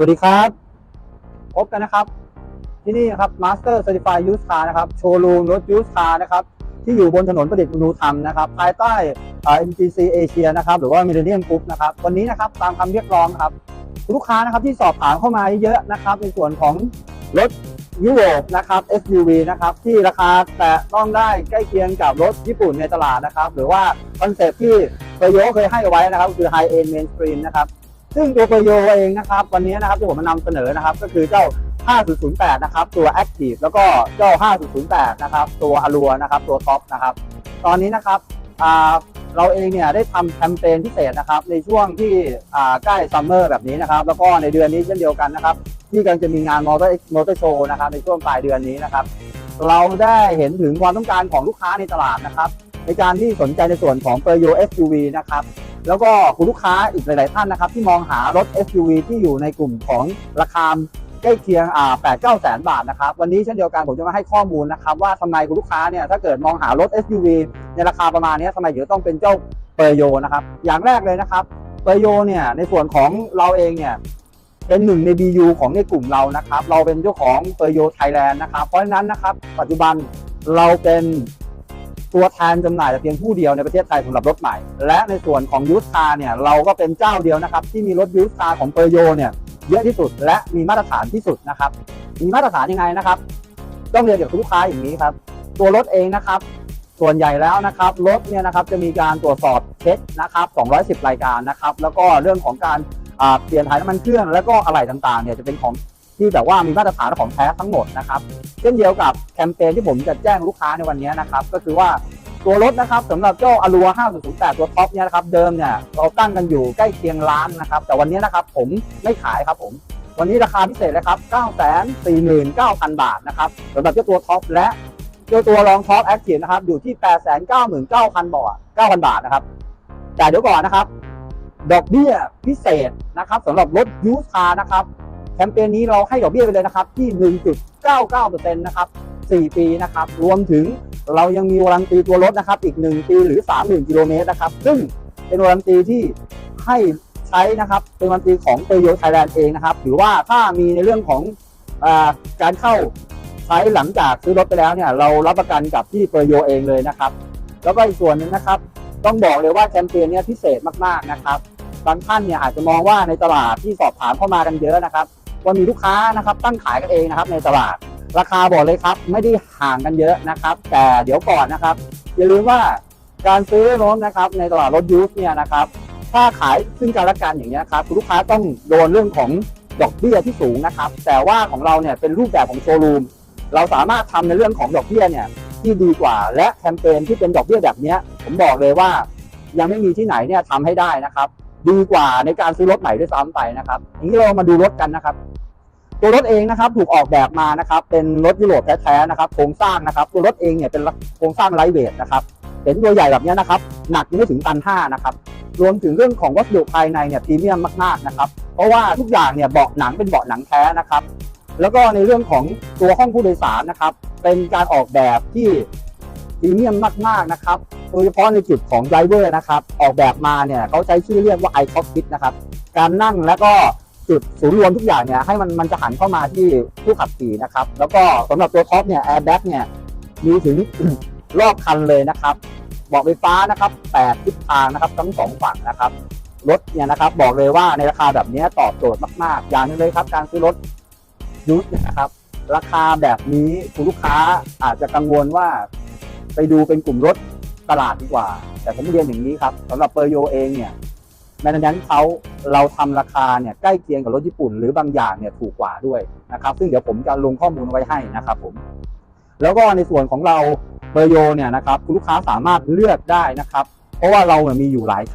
สวัสดีครับ พบกันนะครับ ที่นี่นะครับ Master Certified Used Car นะครับโชว์รูมรถ Used Car นะครับ ที่อยู่บนถนนประดิษฐ์มนูธรรมนะครับ ภายใต้เอ่อ MGC Asia นะครับ หรือว่า Millennium Group นะครับ วันนี้นะครับ ตามคำเรียกร้องครับ ลูกค้านะครับที่สอบถามเข้ามาเยอะๆนะครับ ในส่วนของรถยุโรปนะครับ SUV นะครับ ที่ราคาแต่ต้องได้ใกล้เคียงกับรถญี่ปุ่นในตลาดนะครับ หรือว่าคอนเซ็ปต์ที่เปโยเคยให้ไว้นะครับ คือ High End Mainstream นะครับ ซึ่งตัวเปโยเองนะครับ วันนี้นะครับที่ผมมานำเสนอนะครับ ก็คือเจ้า 5008 นะครับ ตัว Active แล้วก็เจ้า 5008 นะครับ ตัว a l u r นะครับ ตัวท็อปนะครับ ตอนนี้นะครับเราเองเนี่ยได้ทำแคมเปญพิเศษนะครับ ในช่วงที่ใกล้ซัมเมอร์แบบนี้นะครับ แล้วก็ในเดือนนี้เช่นเดียวกันนะครับ ที่กำลังจะมีงานมอเตอร์มอเตอร์โชว์นะครับ ในช่วงปลายเดือนนี้นะครับ เราได้เห็นถึงความต้องการของลูกค้าในตลาดนะครับ ในการที่สนใจในส่วนของ p e r y o SUV นะครับ แล้วก็คุณลูกค้าอีกหลาย ๆ ท่านนะครับที่มองหารถ SUV ที่อยู่ในกลุ่มของราคาใกล้เคียงอ่า8 9แสนบาทนะครับ วันนี้เช่นเดียวกันผมจะมาให้ข้อมูลนะครับ ว่าทำไมคุณลูกค้าเนี่ยถ้าเกิดมองหารถ SUV ในราคาประมาณนี้ทำไมถึงต้องเป็นเจ้าเปอร์โยนะครับ อย่างแรกเลยนะครับเปอร์โยเนี่ยในส่วนของเราเองเนี่ยเป็นหนึ่งใน BU ของในกลุ่มเรานะครับ เราเป็นเจ้าของเปอร์โยไทยแลนด์นะครับ เพราะฉะนั้นนะครับ ปัจจุบันเราเป็น ตัวแทนจำหน่ายแต่เพียงผู้เดียวในประเทศไทยสำหรับรถใหม่ และในส่วนของยูสคาเนี่ยเราก็เป็นเจ้าเดียวนะครับ ที่มีรถยูสคาของเปอร์โยเนี่ยเยอะที่สุดและมีมาตรฐานที่สุดนะครับ มีมาตรฐานยังไงนะครับ ต้องเรียนกับลูกค้าอย่างนี้ครับ ตัวรถเองนะครับ ส่วนใหญ่แล้วนะครับรถเนี่ยนะครับจะมีการตรวจสอบเช็คนะครับ 210 รายการนะครับ แล้วก็เรื่องของการเปลี่ยนถ่ายน้ำมันเครื่องแล้วก็อะไหล่ต่างๆเนี่ยจะเป็นของ ที่แบบว่ามีมาตรฐานของแท้ทั้งหมดนะครับเช่นเดียวกับแคมเปญที่ผมจะแจ้งลูกค้าในวันนี้นะครับก็คือว่าตัวรถนะครับสำหรับเจ้า a l u r 5008 ตัวท็อปเนี่ยนะครับเดิมเนี่ยเราตั้งกันอยู่ใกล้เคียงล้านนะครับ แต่วันนี้นะครับผมไม่ขายครับผม วันนี้ราคาพิเศษเลยครับ 949,000 บาทนะครับสำหรับเจ้าตัวท็อปและเจ้าตัวรองท็อปแอคทีฟนะครับอยู่ที่ 899,000 บาท9,000 บาทนะครับ แต่เดี๋ยวก่อนนะครับ ดอกเบี้ยพิเศษนะครับสำหรับรถยูสคาร์นะครับ แคมเปญนี้เราให้ดอกเบี้ยไปเลยนะครับที่ 1.99%นะครับ 4 ปีนะครับ รวมถึงเรายังมีวารันตีตัวรถนะครับ อีก 1 ปีหรือ 30,000กิโลเมตรนะครับ ซึ่งเป็นวารันตีที่ให้ใช้นะครับ เป็นวารันตีของเตโยไทยแลนด์เองนะครับถือว่าถ้ามีในเรื่องของอาการเข้าใช้หลังจากซื้อรถไปแล้วเนี่ย เรารับประกันกับที่เปอร์โยเองเลยนะครับ แล้วก็อีกส่วนหนึ่งนะครับ ต้องบอกเลยว่าแคมเปญเนี้ยพิเศษมากๆนะครับ บางท่านเนี่ยอาจจะมองว่าในตลาดที่สอบถามเข้ามากันเยอะนะครับ ว่ามีลูกค้านะครับตั้งขายกันเองนะครับในตลาด ราคาบอกเลยครับ ไม่ได้ห่างกันเยอะนะครับ แต่เดี๋ยวก่อนนะครับ อย่าลืมว่าการซื้อรถนะครับ ในตลาดรถยูสเนี่ยนะครับถ้าขายซึ่งกันและกันอย่างนี้ยครับคุณลูกค้าต้องโดนเรื่องของดอกเบี้ยที่สูงนะครับ แต่ว่าของเราเนี่ยเป็นรูปแบบของโชว์รูมเราสามารถทำในเรื่องของดอกเบี้ยเนี่ยที่ดีกว่า และแคมเปญที่เป็นดอกเบี้ยแบบเนี้ยผมบอกเลยว่า ยังไม่มีที่ไหนเนี่ยทำให้ได้นะครับ ดีกว่าในการซื้อรถใหม่ด้วยซ้ำไปนะครับทีนี้เรามาดูรถกันนะครับ ตัวรถเองนะครับถูกออกแบบมานะครับเป็นรถยุโรปแท้ๆนะครับโครงสร้างนะครับตัวรถเองเนี่ยเป็นโครงสร้างไลท์เวทนะครับเห็นตัวใหญ่แบบนี้นะครับหนักยังไม่ถึงตันห้านะครับรวมถึงเรื่องของวัสดุภายในเนี่ยพรีเมียมมากๆนะครับเพราะว่าทุกอย่างเนี่ยเบาะหนังเป็นเบาะหนังแท้นะครับแล้วก็ในเรื่องของตัวห้องผู้โดยสารนะครับเป็นการออกแบบที่พรีเมียมมากๆนะครับโดยเฉพาะในจุดของไดเวอร์นะครับออกแบบมาเนี่ยเขาใช้ชื่อเรียกว่า i c o c k p i t นะครับการนั่งแล้วก็ จุดศูนย์รวมทุกอย่างเนี่ยให้มันมันจะหันเข้ามาที่ผู้ขับขี่นะครับ แล้วก็สำหรับตัวท็อปเนี่ยแอร์แบ็กเนี่ยมีถึงรอบคันเลยนะครับบาะไฟฟ้านะครับ8ทิศทางนะครับทั้งสองฝั่งนะครับรถเนี่ยนะครับ บอกเลยว่าในราคาแบบนี้ตอบโจทย์มากๆ อย่างนึงเลยครับ การซื้อรถยูสเนี่ยนะครับ ราคาแบบนี้คุณลูกค้าอาจจะกังวลว่า ไปดูเป็นกลุ่มรถตลาดดีกว่า แต่ผมเรียนอย่างนี้ครับสำหรับเปอร์โยเองเนี่ย แมนนั้นเขาเราทำราคาเนี่ยใกล้เคียงกับรถญี่ปุ่น หรือบางอย่างเนี่ยถูกกว่าด้วยนะครับ ซึ่งเดี๋ยวผมจะลงข้อมูลไว้ให้นะครับผม แล้วก็ในส่วนของเราเบอร์โยเนี่ยนะครับคุณลูกค้าสามารถเลือกได้นะครับ เพราะว่าเราเนี่ยมีอยู่หลาย